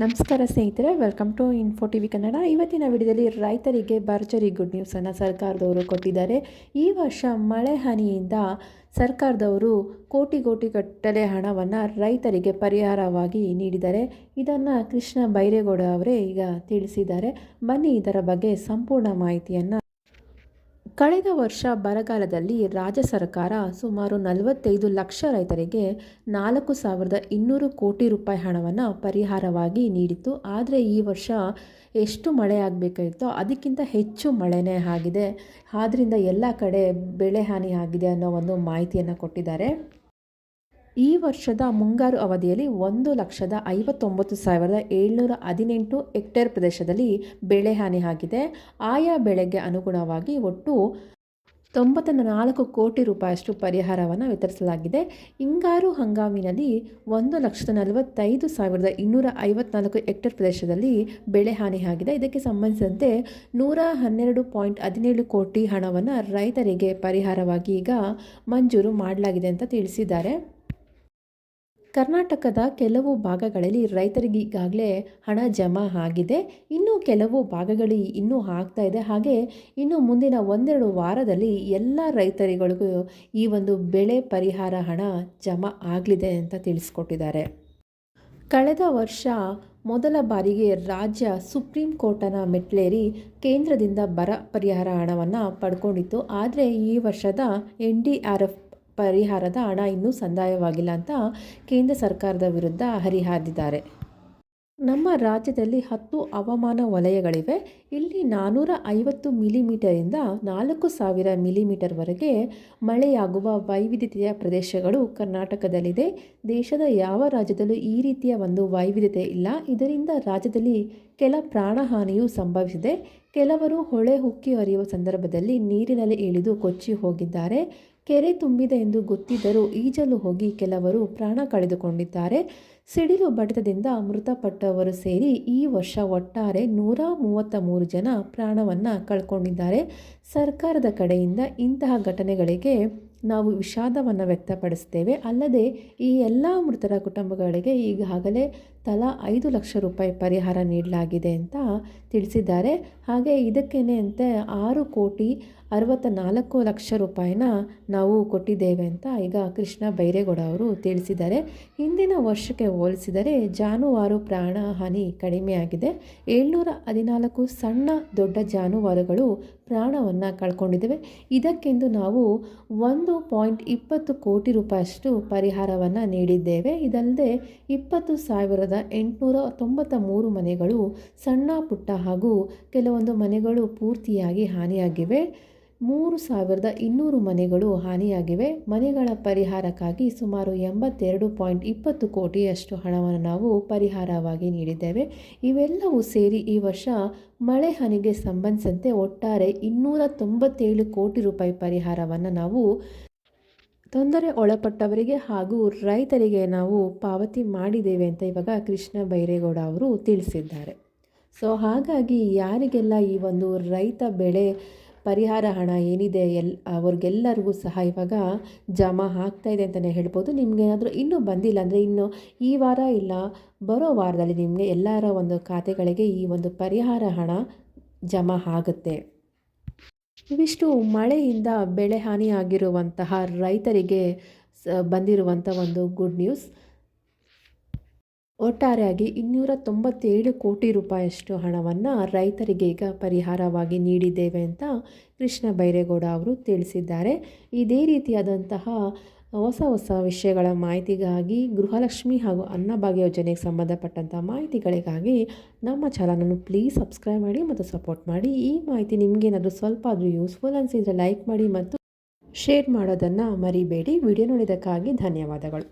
ನಮಸ್ಕಾರ ಸ್ನೇಹಿತರೆ welcome to Info T V Kannada ಇವತ್ತಿನ ವಿಡಿಯೋದಲ್ಲಿ ರೈತರಿಗೆ ಭರ್ಜರಿ ಗುಡ್ ನ್ಯೂಸನ್ನು ಸರ್ಕಾರದವರು ಕೊಟ್ಟಿದ್ದಾರೆ. ಈ ವರ್ಷ ಮಳೆ ಹಾನಿಯಿಂದ ಸರ್ಕಾರದವರು ಕೋಟಿ ಕೋಟಿ ಗಟ್ಟಲೆ ಹಣವನ್ನು ರೈತರಿಗೆ ಪರಿಹಾರವಾಗಿ ನೀಡಿದ್ದಾರೆ. ಇದನ್ನು ಕೃಷ್ಣ ಬೈರೇಗೌಡ ಅವರೇ ಈಗ ತಿಳಿಸಿದ್ದಾರೆ. ಬನ್ನಿ ಇದರ ಬಗ್ಗೆ ಸಂಪೂರ್ಣ ಮಾಹಿತಿಯನ್ನು ಕಳೆದ ವರ್ಷ ಬರಗಾಲದಲ್ಲಿ ರಾಜ್ಯ ಸರ್ಕಾರ ಸುಮಾರು ನಲವತ್ತೈದು ಲಕ್ಷ ರೈತರಿಗೆ ನಾಲ್ಕು ಸಾವಿರದ ಇನ್ನೂರು ಕೋಟಿ ರೂಪಾಯಿ ಹಣವನ್ನು ಪರಿಹಾರವಾಗಿ ನೀಡಿತ್ತು. ಆದರೆ ಈ ವರ್ಷ ಎಷ್ಟು ಮಳೆ ಆಗಬೇಕಾಗಿತ್ತೋ ಅದಕ್ಕಿಂತ ಹೆಚ್ಚು ಮಳೆನೇ ಆಗಿದೆ. ಆದ್ದರಿಂದ ಎಲ್ಲ ಕಡೆ ಬೆಳೆ ಹಾನಿ ಆಗಿದೆ ಅನ್ನೋ ಒಂದು ಮಾಹಿತಿಯನ್ನು ಕೊಟ್ಟಿದ್ದಾರೆ. ಈ ವರ್ಷದ ಮುಂಗಾರು ಅವಧಿಯಲ್ಲಿ ಒಂದು ಲಕ್ಷದ ಐವತ್ತೊಂಬತ್ತು ಸಾವಿರದ ಏಳ್ನೂರ ಹದಿನೆಂಟು ಹೆಕ್ಟೇರ್ ಪ್ರದೇಶದಲ್ಲಿ ಬೆಳೆ ಹಾನಿ ಆಗಿದೆ. ಆಯಾ ಬೆಳೆಗೆ ಅನುಗುಣವಾಗಿ ಒಟ್ಟು ತೊಂಬತ್ತ ನಾಲ್ಕು ಕೋಟಿ ರೂಪಾಯಿಯಷ್ಟು ಪರಿಹಾರವನ್ನು ವಿತರಿಸಲಾಗಿದೆ. ಹಿಂಗಾರು ಹಂಗಾಮಿನಲ್ಲಿ ಒಂದು ಲಕ್ಷದ ನಲವತ್ತೈದು ಸಾವಿರದ ಇನ್ನೂರ ಐವತ್ನಾಲ್ಕು ಹೆಕ್ಟೇರ್ ಪ್ರದೇಶದಲ್ಲಿ ಬೆಳೆ ಹಾನಿ ಆಗಿದೆ. ಇದಕ್ಕೆ ಸಂಬಂಧಿಸಿದಂತೆ ನೂರ ಹನ್ನೆರಡು ಪಾಯಿಂಟ್ ಹದಿನೇಳು ಕೋಟಿ ಹಣವನ್ನು ರೈತರಿಗೆ ಪರಿಹಾರವಾಗಿ ಈಗ ಮಂಜೂರು ಮಾಡಲಾಗಿದೆ ಅಂತ ತಿಳಿಸಿದ್ದಾರೆ. ಕರ್ನಾಟಕದ ಕೆಲವು ಭಾಗಗಳಲ್ಲಿ ರೈತರಿಗೆ ಈಗಾಗಲೇ ಹಣ ಜಮಾ ಆಗಿದೆ. ಇನ್ನು ಕೆಲವು ಭಾಗಗಳಲ್ಲಿ ಇನ್ನೂ ಆಗ್ತಾ ಇದೆ. ಹಾಗೆ ಇನ್ನು ಮುಂದಿನ ಒಂದೆರಡು ವಾರದಲ್ಲಿ ಎಲ್ಲ ರೈತರಿಗಳಿಗೂ ಈ ಒಂದು ಬೆಳೆ ಪರಿಹಾರ ಹಣ ಜಮಾ ಆಗಲಿದೆ ಅಂತ ತಿಳಿಸ್ಕೊಟ್ಟಿದ್ದಾರೆ. ಕಳೆದ ವರ್ಷ ಮೊದಲ ಬಾರಿಗೆ ರಾಜ್ಯ ಸುಪ್ರೀಂ ಕೋರ್ಟನ ಮೆಟ್ಲೇರಿ ಕೇಂದ್ರದಿಂದ ಬರ ಪರಿಹಾರ ಹಣವನ್ನು ಪಡ್ಕೊಂಡಿತ್ತು. ಆದರೆ ಈ ವರ್ಷದ ಎನ್ ಡಿ ಆರ್ ಎಫ್ ಪರಿಹಾರದ ಹಣ ಇನ್ನೂ ಸಂದಾಯವಾಗಿಲ್ಲ ಅಂತ ಕೇಂದ್ರ ಸರ್ಕಾರದ ವಿರುದ್ಧ ಹರಿಹಾದಿದ್ದಾರೆ ನಮ್ಮ ರಾಜ್ಯದಲ್ಲಿ ಹತ್ತು ಹವಾಮಾನ ವಲಯಗಳಿವೆ. ಇಲ್ಲಿ ನಾನ್ನೂರ ಐವತ್ತು ಮಿಲಿಮೀಟರಿಂದ ನಾಲ್ಕು ಸಾವಿರ ಮಿಲಿಮೀಟರ್ವರೆಗೆ ಮಳೆಯಾಗುವ ವೈವಿಧ್ಯತೆಯ ಪ್ರದೇಶಗಳು ಕರ್ನಾಟಕದಲ್ಲಿದೆ. ದೇಶದ ಯಾವ ರಾಜ್ಯದಲ್ಲೂ ಈ ರೀತಿಯ ಒಂದು ವೈವಿಧ್ಯತೆ ಇಲ್ಲ. ಇದರಿಂದ ರಾಜ್ಯದಲ್ಲಿ ಕೆಲ ಪ್ರಾಣಹಾನಿಯೂ ಸಂಭವಿಸಿದೆ. ಕೆಲವರು ಹೊಳೆ ಹುಕ್ಕಿ ಹರಿಯುವ ಸಂದರ್ಭದಲ್ಲಿ ನೀರಿನಲ್ಲಿ ಇಳಿದು ಕೊಚ್ಚಿ ಹೋಗಿದ್ದಾರೆ. ಕೆರೆ ತುಂಬಿದೆ ಎಂದು ಗೊತ್ತಿದ್ದರೂ ಈಜಲು ಹೋಗಿ ಕೆಲವರು ಪ್ರಾಣ ಕಳೆದುಕೊಂಡಿದ್ದಾರೆ. ಸಿಡಿಲು ಬಡಿತದಿಂದ ಮೃತಪಟ್ಟವರು ಸೇರಿ ಈ ವರ್ಷ ಒಟ್ಟಾರೆ ನೂರ ಮೂವತ್ತ ಮೂರು ಜನ ಪ್ರಾಣವನ್ನು ಕಳ್ಕೊಂಡಿದ್ದಾರೆ. ಸರ್ಕಾರದ ಕಡೆಯಿಂದ ಇಂತಹ ಘಟನೆಗಳಿಗೆ ನಾವು ವಿಷಾದವನ್ನು ವ್ಯಕ್ತಪಡಿಸ್ತೇವೆ. ಅಲ್ಲದೆ ಈ ಎಲ್ಲ ಮೃತರ ಕುಟುಂಬಗಳಿಗೆ ಈಗಾಗಲೇ ತಲಾ ಐದು ಲಕ್ಷ ರೂಪಾಯಿ ಪರಿಹಾರ ನೀಡಲಾಗಿದೆ ಅಂತ ತಿಳಿಸಿದ್ದಾರೆ. ಹಾಗೆ ಇದಕ್ಕೇನೆ ಅಂತೆ ಆರು ಕೋಟಿ ಅರವತ್ತ ನಾಲ್ಕು ಲಕ್ಷ ರೂಪಾಯಿನ ನಾವು ಕೊಟ್ಟಿದ್ದೇವೆ ಅಂತ ಈಗ ಕೃಷ್ಣ ಬೈರೇಗೌಡ ಅವರು ತಿಳಿಸಿದ್ದಾರೆ. ಹಿಂದಿನ ವರ್ಷಕ್ಕೆ ಹೋಲಿಸಿದರೆ ಜಾನುವಾರು ಪ್ರಾಣ ಹಾನಿ ಕಡಿಮೆಯಾಗಿದೆ ಏಳ್ನೂರ ಹದಿನಾಲ್ಕು ಸಣ್ಣ ದೊಡ್ಡ ಜಾನುವಾರುಗಳು ಪ್ರಾಣವನ್ನು ಕಳ್ಕೊಂಡಿದ್ದೇವೆ. ಇದಕ್ಕೆಂದು ನಾವು ಒಂದು ಪಾಯಿಂಟ್ ಇಪ್ಪತ್ತು ಕೋಟಿ ರೂಪಾಯಿಯಷ್ಟು ಪರಿಹಾರವನ್ನು ನೀಡಿದ್ದೇವೆ. ಇದಲ್ಲದೆ ಇಪ್ಪತ್ತು ಸಾವಿರದ ಎಂಟುನೂರ ತೊಂಬತ್ತ ಮೂರು ಮನೆಗಳು ಸಣ್ಣ, ಪುಟ್ಟ ಹಾಗೂ ಕೆಲವೊಂದು ಮನೆಗಳು ಪೂರ್ತಿಯಾಗಿ ಹಾನಿಯಾಗಿವೆ. ಮೂರು ಸಾವಿರದ ಇನ್ನೂರು ಮನೆಗಳು ಹಾನಿಯಾಗಿವೆ. ಮನೆಗಳ ಪರಿಹಾರಕ್ಕಾಗಿ ಸುಮಾರು ಎಂಬತ್ತೆರಡು ಪಾಯಿಂಟ್ ಇಪ್ಪತ್ತು ಕೋಟಿಯಷ್ಟು ಹಣವನ್ನು ನಾವು ಪರಿಹಾರವಾಗಿ ನೀಡಿದ್ದೇವೆ. ಇವೆಲ್ಲವೂ ಸೇರಿ ಈ ವರ್ಷ ಮಳೆ ಹಾನಿಗೆ ಸಂಬಂಧಿಸಿದಂತೆ ಒಟ್ಟಾರೆ ಇನ್ನೂರ ತೊಂಬತ್ತೇಳು ಕೋಟಿ ರೂಪಾಯಿ ಪರಿಹಾರವನ್ನು ನಾವು ತೊಂದರೆ ಒಳಪಟ್ಟವರಿಗೆ ಹಾಗೂ ರೈತರಿಗೆ ನಾವು ಪಾವತಿ ಮಾಡಿದ್ದೇವೆ ಅಂತ ಇವಾಗ ಕೃಷ್ಣ ಬೈರೇಗೌಡ ಅವರು ತಿಳಿಸಿದ್ದಾರೆ. ಸೊ ಹಾಗಾಗಿ ಯಾರಿಗೆಲ್ಲ ಈ ಒಂದು ರೈತ ಬೆಳೆ ಪರಿಹಾರ ಹಣ ಏನಿದೆ ಎಲ್, ಅವ್ರಿಗೆಲ್ಲರಿಗೂ ಸಹ ಇವಾಗ ಜಮಾ ಆಗ್ತಾ ಇದೆ ಅಂತಲೇ ಹೇಳ್ಬೋದು. ನಿಮಗೇನಾದರೂ ಇನ್ನೂ ಬಂದಿಲ್ಲ ಅಂದರೆ ಇನ್ನು ಈ ವಾರ ಇಲ್ಲ, ಬರೋ ವಾರದಲ್ಲಿ ನಿಮಗೆ ಎಲ್ಲರ ಒಂದು ಖಾತೆಗಳಿಗೆ ಈ ಒಂದು ಪರಿಹಾರ ಹಣ ಜಮಾ ಆಗುತ್ತೆ. ಇವಿಷ್ಟು ಮಳೆಯಿಂದ ಬೆಳೆ ಹಾನಿಯಾಗಿರುವಂತಹ ರೈತರಿಗೆ ಬಂದಿರುವಂಥ ಒಂದು ಗುಡ್ ನ್ಯೂಸ್ ಒಟ್ಟಾರೆಯಾಗಿ ಇನ್ನೂರ ತೊಂಬತ್ತೇಳು ಕೋಟಿ ರೂಪಾಯಿಯಷ್ಟು ಹಣವನ್ನು ರೈತರಿಗೆ ಈಗ ಪರಿಹಾರವಾಗಿ ನೀಡಿದ್ದೇವೆ ಅಂತ ಕೃಷ್ಣ ಬೈರೇಗೌಡ ಅವರು ತಿಳಿಸಿದ್ದಾರೆ. ಇದೇ ರೀತಿಯಾದಂತಹ ಹೊಸ ಹೊಸ ವಿಷಯಗಳ ಮಾಹಿತಿಗಾಗಿ ಗೃಹಲಕ್ಷ್ಮಿ ಹಾಗೂ ಅನ್ನಭಾಗ್ಯ ಯೋಜನೆಗೆ ಸಂಬಂಧಪಟ್ಟಂಥ ಮಾಹಿತಿಗಳಿಗಾಗಿ ನಮ್ಮ ಚಾನಲನ್ನು ಪ್ಲೀಸ್ ಸಬ್ಸ್ಕ್ರೈಬ್ ಮಾಡಿ ಮತ್ತು ಸಪೋರ್ಟ್ ಮಾಡಿ. ಈ ಮಾಹಿತಿ ನಿಮಗೇನಾದರೂ ಸ್ವಲ್ಪ ಆದರೂ ಯೂಸ್ಫುಲ್ ಅನಿಸಿದರೆ ಲೈಕ್ ಮಾಡಿ ಮತ್ತು ಶೇರ್ ಮಾಡೋದನ್ನು ಮರಿಬೇಡಿ. ವಿಡಿಯೋ ನೋಡಿದ್ದಕ್ಕಾಗಿ ಧನ್ಯವಾದಗಳು.